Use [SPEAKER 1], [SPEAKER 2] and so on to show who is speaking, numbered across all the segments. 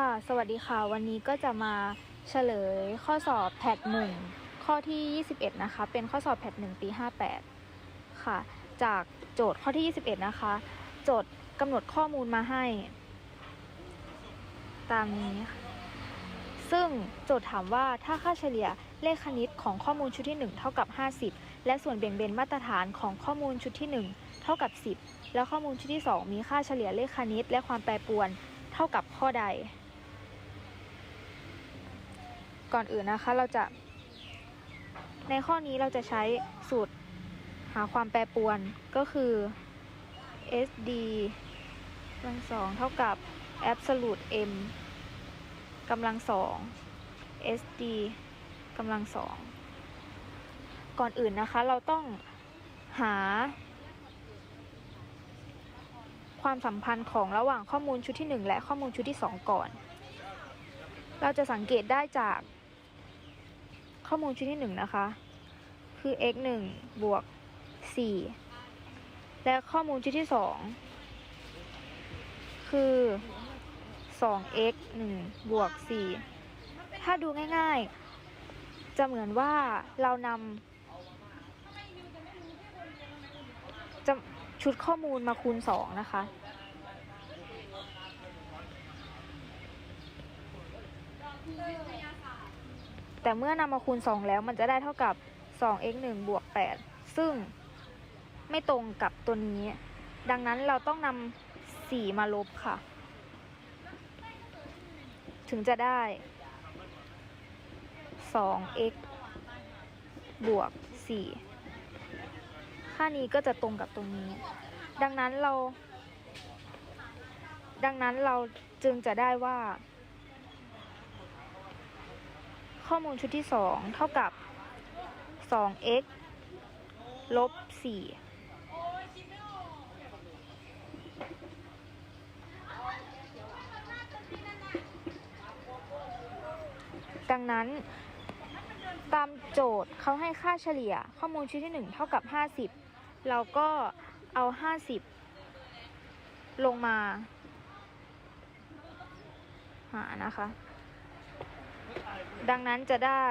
[SPEAKER 1] ค่ะ สวัสดีค่ะ วันนี้ก็จะมาเฉลยข้อสอบแพทหนึ่งข้อที่ 21 นะคะ เป็นข้อสอบแพทหนึ่งปี58 ค่ะ จากโจทย์ข้อที่ 21 นะคะ โจทย์กำหนดข้อมูลมาให้ ตามนี้ ซึ่งโจทย์ถามว่าถ้าค่าเฉลี่ยเลขคณิตของข้อมูลชุดที่ 1 เท่ากับ 50 และส่วนเบี่ยงเบนมาตรฐานของข้อมูลชุดที่ 1 เท่ากับ 10 แล้วข้อมูลชุดที่ 2 มีค่าเฉลี่ยเลขคณิตและความแปรปรวนเท่ากับข้อใด ก่อนอื่นนะคะเราจะ ในข้อนี้เราจะใช้สูตรหาความแปรปรวนก็คือ SD กำลังสองเท่ากับ absolute m กำลังสอง SD กำลังสองก่อนอื่นนะคะ เราต้องหา ความสัมพันธ์ของระหว่างข้อมูลชุดที่ 1 และข้อมูลชุดที่ 2 ก่อน เราจะสังเกตได้จาก ข้อมูลชุดที่ 1 นะคะ คือ x 1บวก 4 และข้อมูลชุดที่ 2 คือ 2x 1บวก 4 ถ้าดูง่ายๆ จะเหมือนว่าเรานำจะชุดข้อมูลมาคูณ 2 นะคะ แต่เมื่อนำมาคูณ 2 แล้วมันจะได้เท่ากับ 2x 1บวก8ซึ่งไม่ตรงกับตัวนี้ ดังนั้นเราต้องนำ4มาลบค่ะ ถึงจะได้ 2x บวก 4 ค่านี้ก็จะตรงกับตรงนี้ ดังนั้นเรา ดังนั้นเราจึงจะได้ว่า ข้อมูลชุดที่ 2 เท่ากับ 2x ลบ 4ดังนั้น ตามโจทย์เขาให้ค่าเฉลี่ยข้อมูลชุดที่ 1 เท่ากับ 50 เราก็เอา 50 ลงมา หานะคะ ดังนั้นจะได้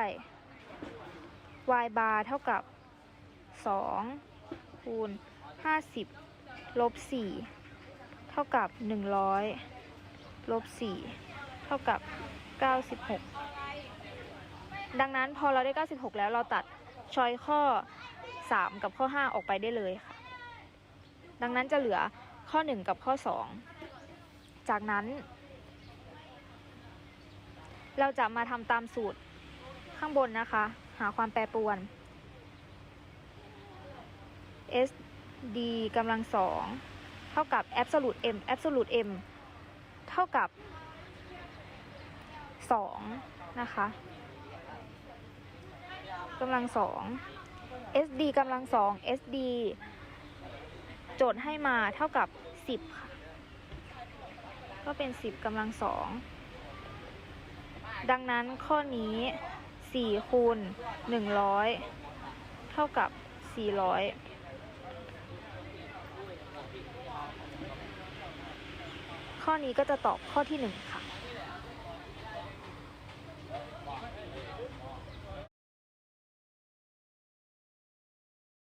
[SPEAKER 1] y bar เท่ากับ 2 คูณ 50 ลบ 4 เท่ากับ 100 ลบ 4 เท่ากับ 96 ดังนั้นพอเราได้ 96 แล้วเราตัดชอยข้อ 3 กับข้อ 5 ออกไปได้เลยค่ะ ดังนั้นจะเหลือข้อ 1 กับข้อ 2 จากนั้น เราจะมาทำตามสูตรข้างบนนะคะ หาความแปรปรวน S D กำลังสองเท่ากับ absolute m absolute m เท่ากับ 2 นะคะกำลังสอง SD กำลังสอง SD โจทย์ให้มาเท่ากับ 10ค่ะก็เป็น 10กำลังสอง ดังนั้นข้อนี้4คูณ100 เท่ากับ 400ข้อนี้ก็จะตอบข้อที่ 1 ค่ะ